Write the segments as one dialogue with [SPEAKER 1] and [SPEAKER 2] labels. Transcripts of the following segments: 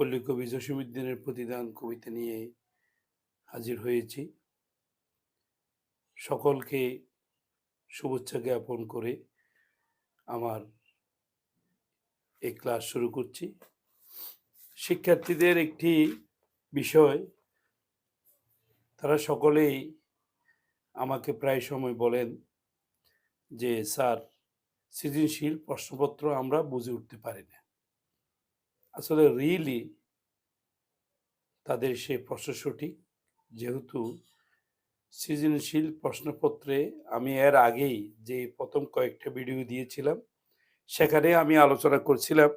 [SPEAKER 1] পল্লী কবি জসীমউদ্দিনের প্রতিদান কবিতা নিয়ে হাজির হয়েছি। সকলকে শুভেচ্ছা জ্ঞাপন করে আমার এই ক্লাস শুরু করছি। শিক্ষার্থীদের একটি বিষয়, তারা সকলেই আমাকে প্রায় সময় বলেন যে, স্যার, সৃজনশীল প্রশ্নপত্র আমরা বুঝে উঠতে পারি না। আসলে রিয়েলি তাদের সে প্রশ্ন সঠিক যেহেতু সৃজনশীল প্রশ্নপত্রে আমি এর আগেই যে প্রথম কয়েকটা ভিডিও দিয়েছিলাম, সেখানে আমি আলোচনা করছিলাম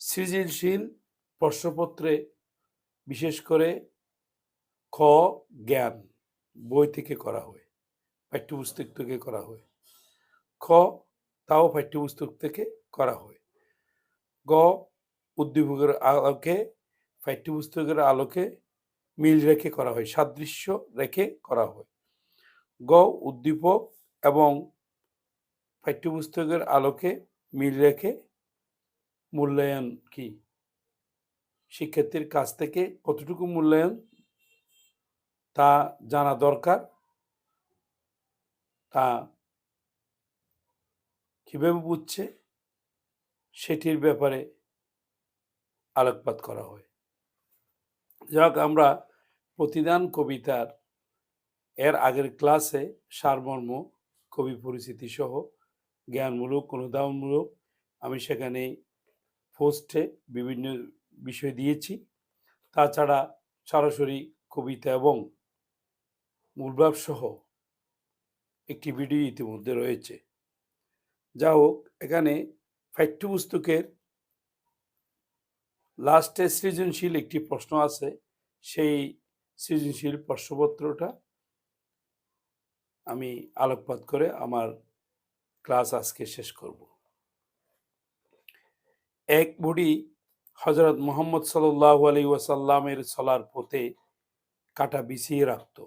[SPEAKER 1] সৃজনশীল প্রশ্নপত্রে বিশেষ করে খ জ্ঞান বই থেকে করা হয়, পাঠ্যপুস্তক থেকে করা হয়, খ তাও পাঠ্যপুস্তক থেকে করা হয়, গ উদ্দীপকের আলোকে, পাঠ্যপুস্তকের আলোকে মিল রেখে করা হয়, সাদৃশ্য রেখে করা হয়। গ, উদ্দীপক এবং পাঠ্যপুস্তকের আলোকে মিল রেখে মূল্যায়ন কি? শিক্ষার্থীর কাছ থেকে কতটুকু মূল্যায়ন তা জানা দরকার? তা কীভাবে বুঝছে? সেটির ব্যাপারে আলোকপাত করা হয়। যাক, আমরা প্রতিদান কবিতার, এর আগের ক্লাসে সারমর্ম, কবি পরিচিতি সহ জ্ঞানমূলক, অনুদানমূলক, আমি সেখানে পোস্টে বিভিন্ন বিষয় দিয়েছি। তাছাড়া সরাসরি কবিতা এবং মূলভাব সহ একটি ভিডিও ইতিমধ্যে রয়েছে। যা হোক এখানে পাঠ্যপুস্তকের লাস্টে সৃজনশীল একটি প্রশ্ন আছে, সেই সৃজনশীল প্রশ্নপত্রটা আমি আলোকপাত করে আমার ক্লাস আজকে শেষ করব। এক বুড়ি হজরত মোহাম্মদ সাল্লাহ আলী ওয়াসাল্লামের চলার পথে কাটা বিছিয়ে রাখত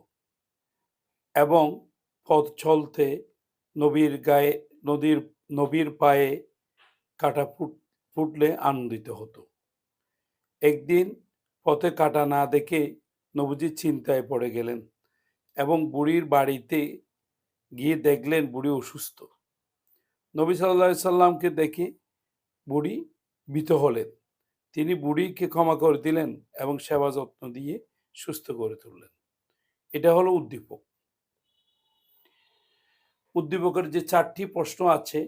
[SPEAKER 1] এবং পথ চলতে নবীর গায়ে, নদীর, নবীর পায়ে কাটা ফুট, ফুটলে আনন্দিত হতো। একদিন পথে কাটা না দেখে নবীজি চিন্তায় পড়ে গেলেন এবং বুড়ির বাড়িতে গিয়ে দেখলেন বুড়ি অসুস্থ। নবী সাল্লাহ সাল্লামকে দেখে বুড়ি ভীত হলেন। তিনি বুড়িকে ক্ষমা করে দিলেন এবং সেবা যত্ন দিয়ে সুস্থ করে তুললেন। এটা হলো উদ্দীপক। উদ্দীপকের যে চারটি প্রশ্ন আছে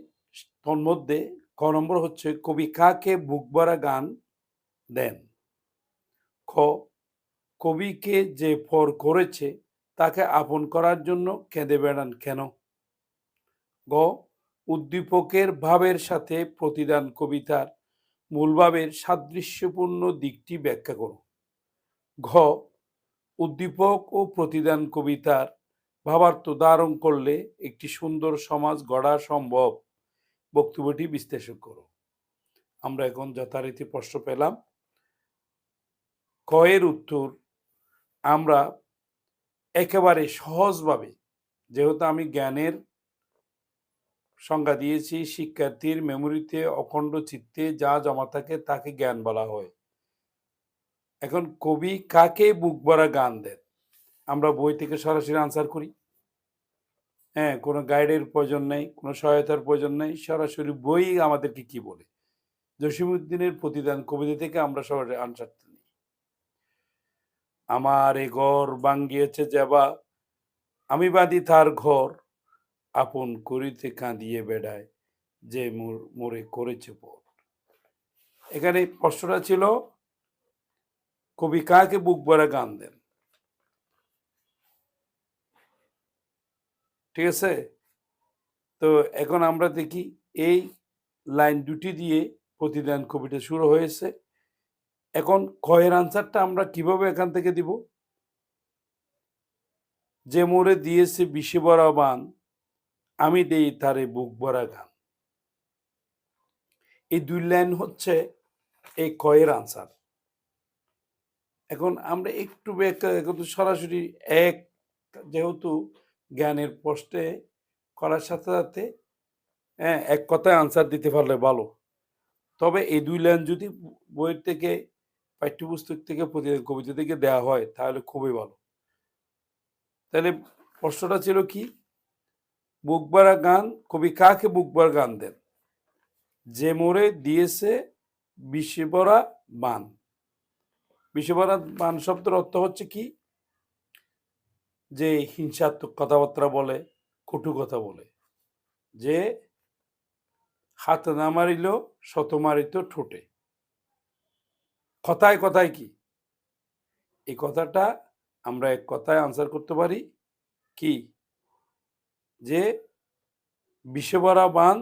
[SPEAKER 1] তন্মধ্যে মধ্যে ক নম্বর হচ্ছে, কবি কাকে বুক ভরা গান দেন। খ, কবিকে যে ফর করেছে, তাকে আপন করার জন্য কেঁদে বেড়ান কেন? গ, উদ্দীপকের ভাবের সাথে প্রতিদান কবিতার মূলভাবের সাদৃশ্যপূর্ণ দিকটি ব্যাখ্যা করো ঘ, উদ্দীপক ও প্রতিদান কবিতার ভাবার্থ ধারণ করলে একটি সুন্দর সমাজ গড়া সম্ভব। বক্তব্যটি বিশ্লেষণ করো আমরা এখন যথারীতি প্রশ্ন পেলাম। কয়ের উত্তর আমরা একেবারে সহজভাবে, যেহেতু আমি জ্ঞানের সংজ্ঞা দিয়েছি, শিক্ষার্থীর মেমোরিতে, অখণ্ড চিত্তে যা জমা থাকে তাকে জ্ঞান বলা হয়। এখন কবি কাকে বুক ভরা গান দেন? আমরা বই থেকে সরাসরি আনসার করি। হ্যাঁ কোনো গাইডের প্রয়োজন নেই, কোনো সহায়তার প্রয়োজন নেই, সরাসরি বই আমাদেরকে কি বলে? জসিমুদ্দিনের প্রতিদান কবিতা থেকে আমরা সরাসরি আনসার আমার এ ঘর ভাঙ্গিয়েছে যাবা। আমি বাদি তার ঘর, আপন করিতে কাঁদিয়ে বেড়ায়, যে মোরে করেছে পর এখানে প্রশ্নটা ছিল, কবি কাকে বুক ভরা গান দেন? ঠিক আছে? তো এখন আমরা দেখি, এই লাইন দুটি দিয়ে প্রতিদান কবিটা শুরু হয়েছে। এখন ক্ষয়ের আনসারটা আমরা কীভাবে এখান থেকে দিব? যে মোরে দিয়েছে বিষে ভরা বান, আমি দেই তারে বুক ভরা গান। এই দুই লাইন হচ্ছে এই কয়ের আনসার। এখন আমরা একটু সরাসরি এক, যেহেতু জ্ঞানের প্রশ্নে করার সাথে সাথে হ্যাঁ এক কথায় আনসার দিতে পারলে ভালো। তবে এই দুই লাইন যদি বইয়ের থেকে পাঠ্যপুস্তক থেকে প্রতিদিন কবিতা থেকে দেওয়া হয়, তাহলে খুবই ভালো। তাহলে প্রশ্নটা ছিল কি? বুকবারা গান, কবি কাকে বুকবার গান দেন? যে মোড়ে দিয়েছে বিষভরা বান বিষভরা বান শব্দের অর্থ হচ্ছে কি? যে হিংসাত্মক কথাবার্তা বলে, কটু কথা বলে। যে হাত না মারিল শত মারিত ঠোঁটে। কথায় কথায় কি? এই কথাটা আমরা এক কথায় আনসার করতে পারি কি? যে বিষভরা বান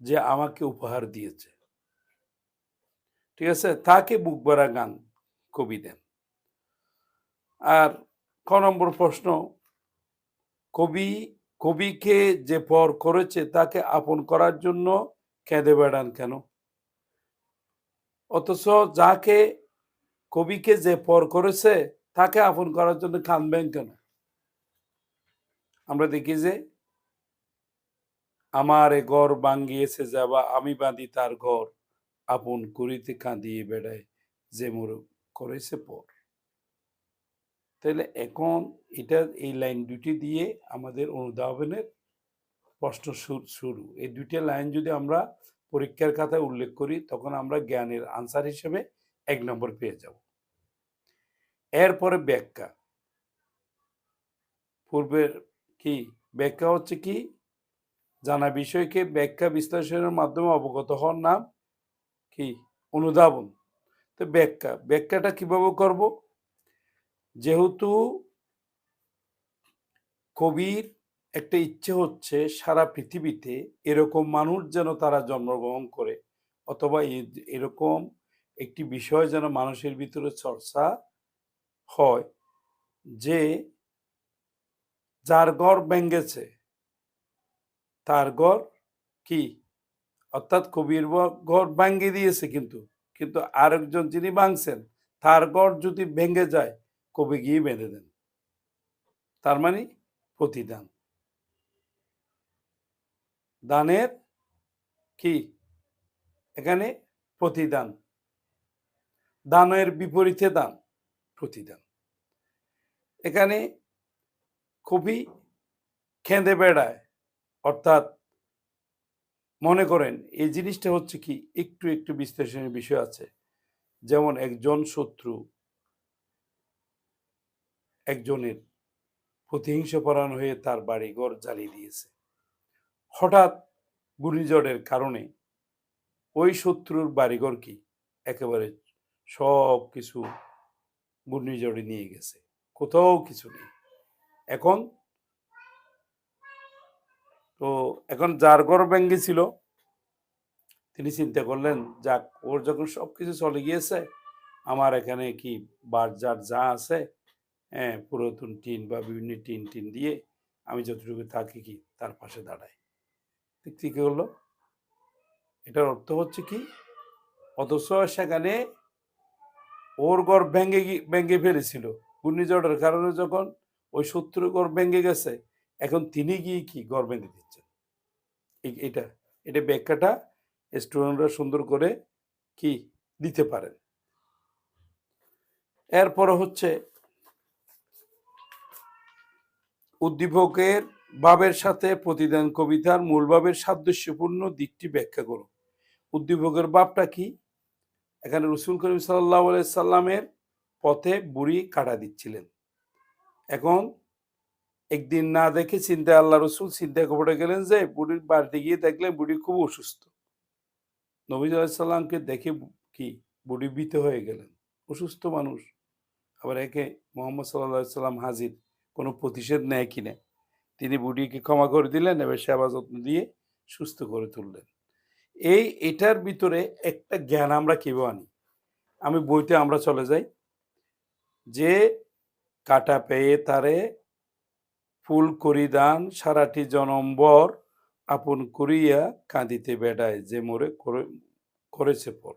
[SPEAKER 1] যে আমাকে উপহার দিয়েছে। ঠিক আছে? তাকে বুক ভরা গান কবি দেন। আর ক নম্বর প্রশ্ন, কবি, কবিকে যে পর করেছে তাকে আপন করার জন্য কেঁদে বেড়ান কেন? অথচ যাকে কবিকে যে পর করেছে, তাকে আপন করার জন্য কাঁদবেন কেন? আমরা দেখি যে, আমার ঘর ভাঙ্গিয়েছে যাবা, আমি বাঁধি তার ঘর, আপন করিতে কাঁদিয়ে বেড়ায় যে মোর করেছে পর। তাহলে এখন এটা, এই লাইন দুটি দিয়ে আমাদের অনুধাবনের প্রশ্ন শুরু। এই দুইটা লাইন যদি আমরা পরীক্ষার কথা উল্লেখ করি, তখন আমরা জ্ঞানের আনসার হিসেবে এক নম্বর পেয়ে যাব। এরপরে ব্যাখ্যা। পূর্বের কি? ব্যাখ্যা হচ্ছে কি? জানা বিষয়কে ব্যাখ্যা বিশ্লেষণের মাধ্যমে অবগত হওয়ার নাম কি? অনুধাবন। তো ব্যাখ্যা। ব্যাখ্যাটা কীভাবে করব? যেহেতু কবির একটা ইচ্ছে হচ্ছে সারা পৃথিবীতে এরকম মানুষ যেন তারা জন্মগ্রহণ করে অথবা এরকম একটি বিষয় যেন মানুষের ভিতরে চর্চা হয় যে যার ঘর ভেঙ্গেছে। তার ঘর কি? অর্থাৎ কবির ঘর ভাঙ্গে দিয়েছে কিন্তু কিন্তু আরেকজন যিনি ভাঙছেন, তার ঘর যদি ভেঙে যায়, কবি গিয়ে বেঁধে দেন। তার মানে প্রতিদান। দানের কি? এখানে প্রতিদান। দানের বিপরীতে দান, প্রতিদান। এখানে কবি খেঁদে বেড়ায়, অর্থাৎ মনে করেন এই জিনিসটা হচ্ছে কি, একটু একটু বিশ্লেষণের বিষয় আছে। যেমন একজন শত্রু একজনের প্রতিহিংসা পরায়ণ হয়ে তার বাড়ি ঘর জ্বালিয়ে দিয়েছে। হঠাৎ ঘূর্ণিঝড়ের কারণে ওই শত্রুর বাড়িঘর কি? একেবারে সব কিছু ঘূর্ণিঝড়ে নিয়ে গেছে। কোথাও কিছু নেই। এখন? তো এখন যার ঘর ভেঙ্গে ছিল তিনি চিন্তা করলেন, যাক, ওর যখন সব কিছু চলে গিয়েছে, আমার এখানে কি বাজার যা আছে হ্যাঁ পুরাতন টিন বা বিভিন্ন টিন টিন দিয়ে আমি যতটুকু থাকি কি, তার পাশে দাঁড়াই ঠিক ঠিক হলো এটার অর্থ হচ্ছে কি? অথচ সেখানে ওর ঘর ভেঙে ভেঙে ফেলেছিল। ঘূর্ণিঝড়ের কারণে যখন ওই শত্রু ঘর ভেঙে গেছে, এখন তিনি গিয়ে কি ঘর ভেঙে দিচ্ছেন? এটা এটা ব্যাখ্যাটা স্টুডেন্টরা সুন্দর করে কি দিতে পারেন। এরপরে হচ্ছে উদ্দীপকের ভাবের সাথে প্রতিদান কবিতার মূল ভাবের সাদৃশ্যপূর্ণ দিকটি ব্যাখ্যা করো উদ্দীপকের ভাবটা কি? এখানে রসুল করিম সাল্লাহ সাল্লামের পথে বুড়ি কাটা দিচ্ছিলেন। এখন একদিন না দেখে চিন্তা আল্লাহ রসুল চিন্তা করে গেলেন যে বুড়ির বাড়িতে গিয়ে দেখলেন বুড়ি খুব অসুস্থ। নবী সাল্লামকে দেখে কি বুড়ি ভীত হয়ে গেলেন? অসুস্থ মানুষ। আবার একে মোহাম্মদ সাল্লাহ সাল্লাম হাজির। কোনো প্রতিষেধ নেয় কিনা তিনি বুড়িকে ক্ষমা করে দিলেন এবার সেবা যত্ন দিয়ে সুস্থ করে তুললেন। এই, এটার ভিতরে একটা জ্ঞান আমরা কেউ আনি? আমি বইতে আমরা চলে যাই। যে কাটা পেয়ে তারে ফুল করি দান, সারাটি জনম্বর আপন করিয়া কাঁদিতে বেড়ায় যে মোরে করে- করেছে পর।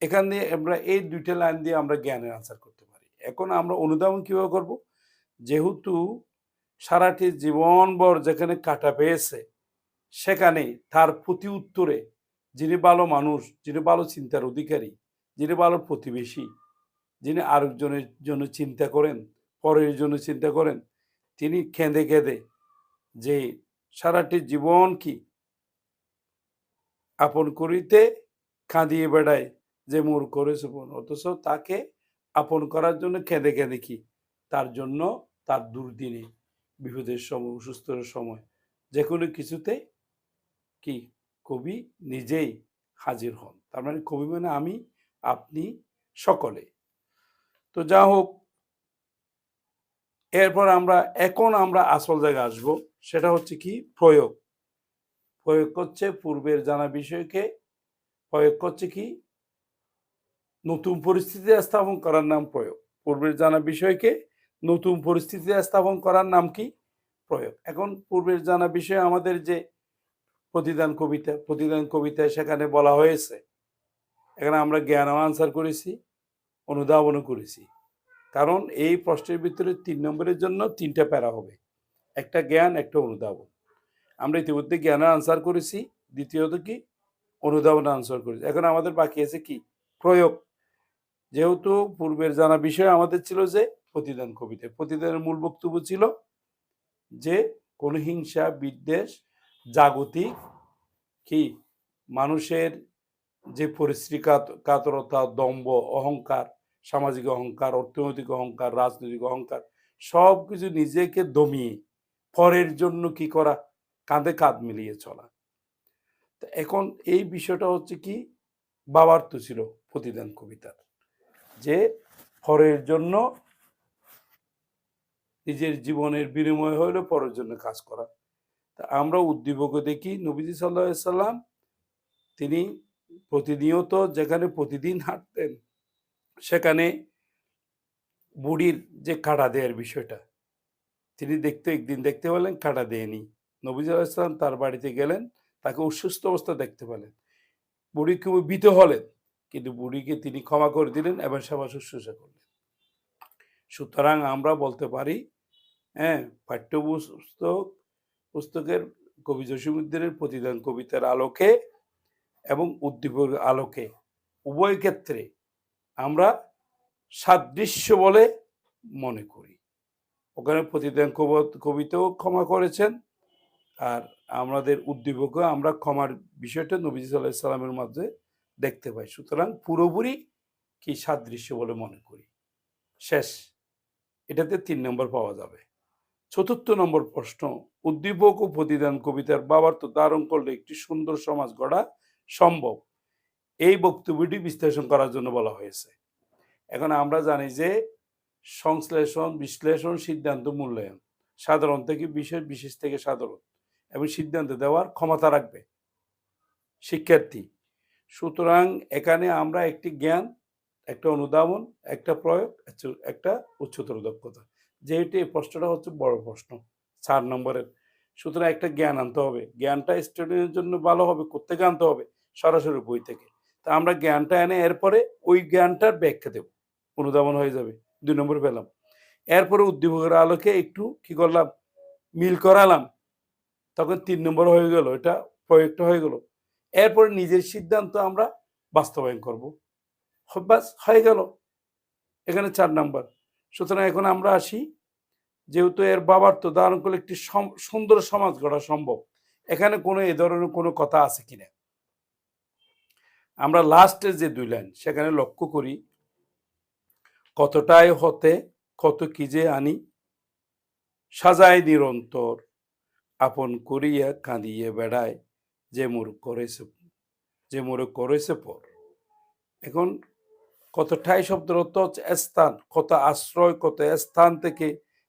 [SPEAKER 1] এখান দিয়ে আমরা এই দুইটা লাইন দিয়ে আমরা জ্ঞানের আনসার করতে পারি। এখন আমরা অনুধাবন কীভাবে করব? যেহেতু সারাটি জীবনভর যেখানে কাটা পেয়েছে, সেখানে তার প্রতি উত্তরে যিনি ভালো মানুষ, যিনি ভালো চিন্তার অধিকারী, যিনি ভালো প্রতিবেশী, যিনি আরেকজনের জন্য চিন্তা করেন, পরের জন্য চিন্তা করেন, তিনি কেঁদে কেঁদে যে সারাটি জীবন কি আপন করিতে কাঁদিয়ে বেড়ায় যে মোর করেছে অথচ তাকে আপন করার জন্য কেঁদে কেঁদে কি? তার জন্য তার দুর্দিনে বিপদের সময় অসুস্থের সময়। যে কোনো কিছুতে কি কবি নিজেই হাজির হন। তার মানে কবি মানে আমি, আপনি সকলে। তো যা হোক, এরপর আমরা, এখন আমরা আসল জায়গায় আসব। সেটা হচ্ছে কি? প্রয়োগ। প্রয়োগ করছে পূর্বের জানা বিষয়কে। প্রয়োগ করছে কি? নতুন পরিস্থিতি স্থাপন করার নাম প্রয়োগ। পূর্বের জানা বিষয়কে নতুন পরিস্থিতিতে স্থাপন করার নাম কি? প্রয়োগ। এখন পূর্বের জানা বিষয় আমাদের যে প্রতিদান কবিতা, প্রতিদান কবিতায় সেখানে বলা হয়েছে, এখানে আমরা জ্ঞান আনসার করেছি, অনুধাবনও করেছি। কারণ এই প্রশ্নের ভিতরে তিন নম্বরের জন্য তিনটা প্যারা হবে, একটা জ্ঞান, একটা অনুধাবন। আমরা ইতিমধ্যে জ্ঞানের আনসার করেছি, দ্বিতীয়ত কি? অনুধাবন আনসার করেছি। এখন আমাদের বাকি আছে কি? প্রয়োগ। যেহেতু পূর্বের জানা বিষয় আমাদের ছিল যে প্রতিদান কবিতা। প্রতিদানের মূল বক্তব্য ছিল যে, কোন হিংসা, বিদ্বেষ, জাগতিক কি? মানুষের যে পরিশ্রী কাত- কাতরতা দম্ভ, অহংকার, সামাজিক অহংকার, অর্থনৈতিক অহংকার, রাজনৈতিক অহংকার সব কিছু নিজেকে দমিয়ে, পরের জন্য কি করা? কাঁধে কাঁধ মিলিয়ে চলা। এখন এই বিষয়টা হচ্ছে কি? বাবার তো ছিল প্রতিদান কবিতার। যে, পরের জন্য নিজের জীবনের বিনিময় হইল, পরের জন্য কাজ করা। তা আমরা উদ্দীপক দেখি, নবীজি সাল্লাহ সাল্লাম তিনি প্রতিনিয়ত যেখানে প্রতিদিন হাঁটতেন, সেখানে বুড়ির যে কাটা দেওয়ার বিষয়টা, তিনি দেখতে, একদিন দেখতে পেলেন, কাটা দেয়নি নবীজ ইসলাম তার বাড়িতে গেলেন, তাকে অসুস্থ অবস্থা দেখতে পেলেন। বুড়ি খুব ভীত হলেন, কিন্তু বুড়িকে তিনি ক্ষমা করে দিলেন এবং সেবা শুশ্রূষা করলেন। সুতরাং আমরা বলতে পারি হ্যাঁ পাঠ্যপুস্তক, পুস্তকের কবি জসীমুদ্দিনের প্রতিদান কবিতার আলোকে এবং উদ্দীপকের আলোকে উভয় ক্ষেত্রে আমরা সাদৃশ্য বলে মনে করি। ওখানে প্রতিদান কব- কবিতাও ক্ষমা করেছেন আর আমাদের উদ্দীপকও আমরা ক্ষমার বিষয়টা নবী সাল্লাহ সাল্লামের মধ্যে দেখতে পাই। সুতরাং পুরোপুরি কি সাদৃশ্য বলে মনে করি। শেষ। এটাতে তিন নম্বর পাওয়া যাবে। চতুর্থ নম্বর প্রশ্ন, উদ্দীপক ও প্রতিদান কবিতার বাবার তো ধারণ করলে একটি সুন্দর সমাজ গড়া সম্ভব। এই বক্তব্যটি বিশ্লেষণ করার জন্য বলা হয়েছে। এখন আমরা জানি যে সংশ্লেষণ, বিশ্লেষণ, সিদ্ধান্ত, মূল্যায়ন সাধারণ থেকে বিশেষ বিশেষ থেকে সাধারণ এবং সিদ্ধান্ত দেওয়ার ক্ষমতা রাখবে? শিক্ষার্থী, সুতরাং এখানে আমরা একটি জ্ঞান একটা অনুধাবন, একটা প্রয়োগ, একটা- উচ্চতর দক্ষতা। যেহেতু এই প্রশ্নটা হচ্ছে বড় প্রশ্ন, চার নম্বরের। সুতরাং একটা জ্ঞান আনতে হবে। জ্ঞানটা স্টুডেন্টের জন্য ভালো হবে কোথেকে আনতে হবে? সরাসরি বই থেকে। তা আমরা জ্ঞানটা এনে এরপরে ওই জ্ঞানটার ব্যাখ্যা দেব। অনুধাবন হয়ে যাবে। দুই নম্বর পেলাম। এরপরে উদ্দীপকের আলোকে একটু কি করলাম? মিল করালাম। তখন তিন নম্বর হয়ে গেল, এটা প্রয়োগটা হয়ে গেল। এরপরে নিজের সিদ্ধান্ত আমরা বাস্তবায়ন করব। হ- ব্যাস হয়ে গেল। এখানে চার নাম্বার। সুতরাং এখন আমরা আসি, যেহেতু এর বাবার তো ধারণ করলে একটি সুন্দর সমাজ গড়া সম্ভব। এখানে কোনো এ ধরনের কোনো কথা আছে কিনা? আমরা লাস্টের যে দুই লাইন সেখানে লক্ষ্য করি, কতটাই হতে, কত কি যে আনি, সাজায় নিরন্তর, আপন করিয়া কাঁদিয়ে বেড়ায়, যে মোর করেছে, যে মোরে করেছে পর। এখন কত ঠাই শব্দের অর্থ স্থান, কত আশ্রয়, কত স্থান থেকে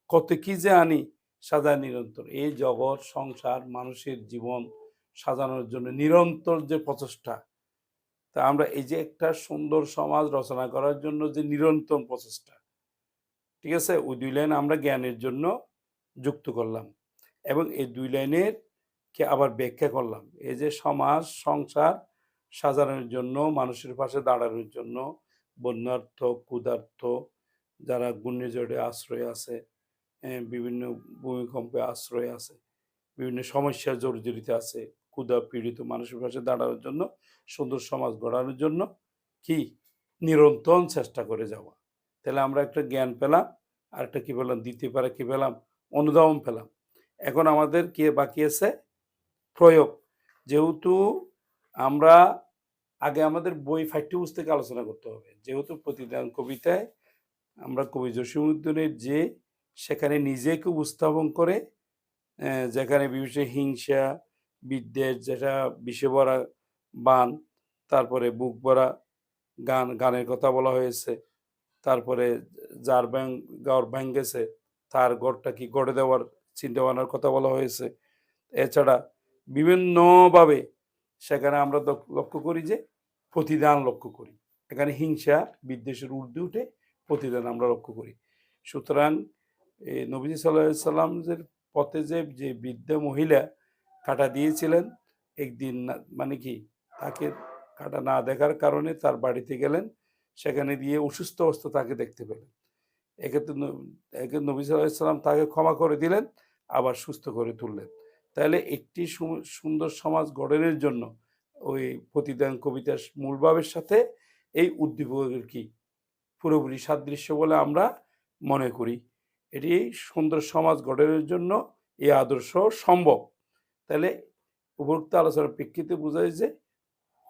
[SPEAKER 1] কত কি যে আনি সাজায় নিরন্তর। এই জগৎ, সংসার, মানুষের জীবন সাজানোর জন্য নিরন্তর যে প্রচেষ্টা, তা আমরা এই যে একটা সুন্দর সমাজ রচনা করার জন্য যে নিরন্তর প্রচেষ্টা, ঠিক আছে? ওই দুই লাইন আমরা জ্ঞানের জন্য যুক্ত করলাম এবং এই দুই লাইনের কে আবার ব্যাখ্যা করলাম। এই যে সমাজ, সংসার সাজানোর জন্য, মানুষের পাশে দাঁড়ানোর জন্য বন্যার্থ ক্ষুধার্থ যারা ঘূর্ণিঝড়ে আশ্রয় আছে এ, বিভিন্ন ভূমিকম্পে আশ্রয় আছে বিভিন্ন সমস্যা জর্জরিত আছে ক্ষুধা পীড়িত মানুষের পাশে দাঁড়ানোর জন্য সুন্দর সমাজ গড়ানোর জন্য কি? নিরন্তর চেষ্টা করে যাওয়া। তাহলে আমরা একটা জ্ঞান পেলাম আর একটা কী পেলাম? দ্বিতীয় পারা কি পেলাম? অনুধাবন পেলাম। এখন আমাদের কি বাকি আছে? প্রয়োগ। যেহেতু আমরা আগে আমাদের বই পাঠ্যপুস্তকে আলোচনা করতে হবে। যেহেতু প্রতিদান কবিতায় আমরা কবি জসীমউদ্দিনের যে, সেখানে নিজেকে উপস্থাপন করে যেখানে বিভিন্ন হিংসা, বিদ্বেষ, যেটা বিষে ভরা বান, তারপরে বুক ভরা গান, গানের কথা বলা হয়েছে, তারপরে যার ব্যাং গড় ভেঙ্গেছে, তার গড়টা কি গড়ে দেওয়ার চিন্তা ভাবনার কথা বলা হয়েছে। এছাড়া বিভিন্নভাবে সেখানে আমরা লক্ষ্য করি যে প্রতিদান লক্ষ্য করি। এখানে হিংসা, বিদ্বেষের ঊর্ধ্বে উঠে প্রতিদান আমরা লক্ষ্য করি। সুতরাং নবীজি সাল্লাহ সাল্লামের পথে যে যে বৃদ্ধা মহিলা কাটা দিয়েছিলেন, একদিন মানে কি, তাকে কাটা না দেখার কারণে তার বাড়িতে গেলেন, সেখানে দিয়ে অসুস্থ অবস্থা তাকে দেখতে পেলেন। এক্ষেত্রে একে নবী সাল্লাম তাকে ক্ষমা করে দিলেন, আবার সুস্থ করে তুললেন। তাহলে একটি সুন্দর সমাজ গঠনের জন্য ওই প্রতিদান কবিতার মূল ভাবের সাথে এই উদ্দীপকের কি পুরোপুরি সাদৃশ্য বলে আমরা মনে করি। এটি সুন্দর সমাজ গঠনের জন্য এই আদর্শ সম্ভব। তাহলে উপরোক্ত আলোচনার প্রেক্ষিতে বোঝায় যে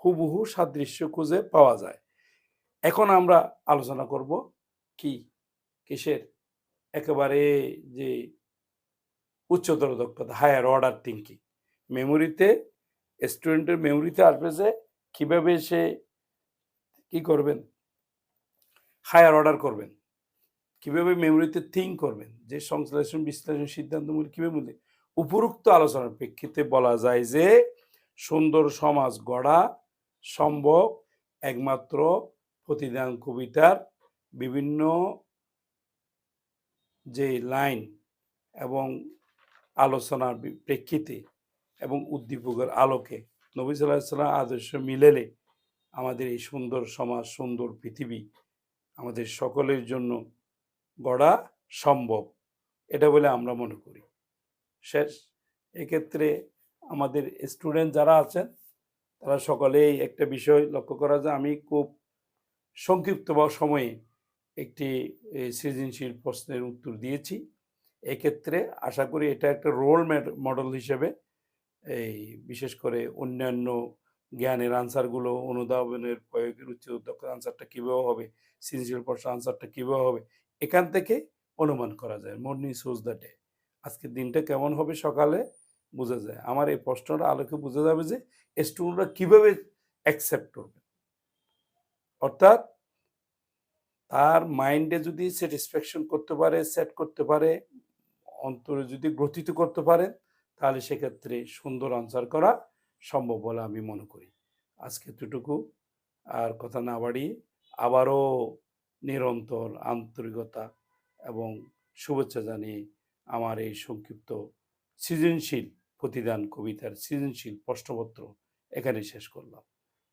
[SPEAKER 1] হুবহু সাদৃশ্য খুঁজে পাওয়া যায়। এখন আমরা আলোচনা করব কি? কিসের? একেবারে যে উচ্চতর দক্ষতা হায়ার অর্ডার থিঙ্কিং মেমোরিতে স্টুডেন্টের মেমোরিতে আসবে যে কীভাবে সে কি করবেন? হায়ার অর্ডার করবেন। কীভাবে মেমোরিতে থিঙ্ক করবেন? যে সংশ্লেষণ, বিশ্লেষণ সিদ্ধান্তমূলক কীভাবে বুঝে উপরোক্ত আলোচনার প্রেক্ষিতে বলা যায় যে সুন্দর সমাজ গড়া সম্ভব একমাত্র প্রতিদান কবিতার বিভিন্ন যে লাইন এবং আলোচনার প্রেক্ষিতে এবং উদ্দীপকের আলোকে নবী সাল্লাহ সাল্লাম আদর্শ মিলেলে আমাদের এই সুন্দর সমাজ, সুন্দর পৃথিবী আমাদের সকলের জন্য গড়া সম্ভব। এটা বলে আমরা মনে করি। শেষ, এক্ষেত্রে আমাদের স্টুডেন্ট যারা আছেন, তারা সকলেই একটা বিষয় লক্ষ্য করা যায়। আমি খুব সংক্ষিপ্ত বা সময়ে একটি সৃজনশীল প্রশ্নের উত্তর দিয়েছি। এক্ষেত্রে আশা করি এটা একটা রোল মডেল হিসেবে এই বিশেষ করে অন্যান্য জ্ঞানের আনসারগুলো অনুধাবনের প্রয়োগের উচ্চ দক্ষ আনসারটা কীভাবে হবে, সৃজনশীল প্রশ্ন আনসারটা কীভাবে হবে, এখান থেকে অনুমান করা যায়। মর্নিং সোজ দ্য ডে আজকের দিনটা কেমন হবে সকালে? বোঝা যায়। আমার এই প্রশ্নটা আলোকে বোঝা যাবে যে স্টুডেন্টরা কীভাবে অ্যাকসেপ্ট করবে। অর্থাৎ তার মাইন্ডে যদি স্যাটিসফ্যাকশন করতে পারে সেট করতে পারে অন্তরে যদি গ্রথিত করতে পারেন, তাহলে সেক্ষেত্রে সুন্দর আনসার করা সম্ভব বলে আমি মনে করি। আজকে এতটুকু। আর কথা না বাড়িয়ে আবারও নিরন্তর আন্তরিকতা এবং শুভেচ্ছা জানিয়ে আমার এই সংক্ষিপ্ত সৃজনশীল প্রতিদান কবিতার সৃজনশীল প্রশ্নপত্র এখানে শেষ করলাম।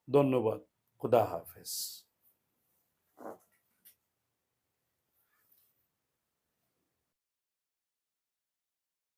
[SPEAKER 1] ধন্যবাদ। খুদা হাফেজ।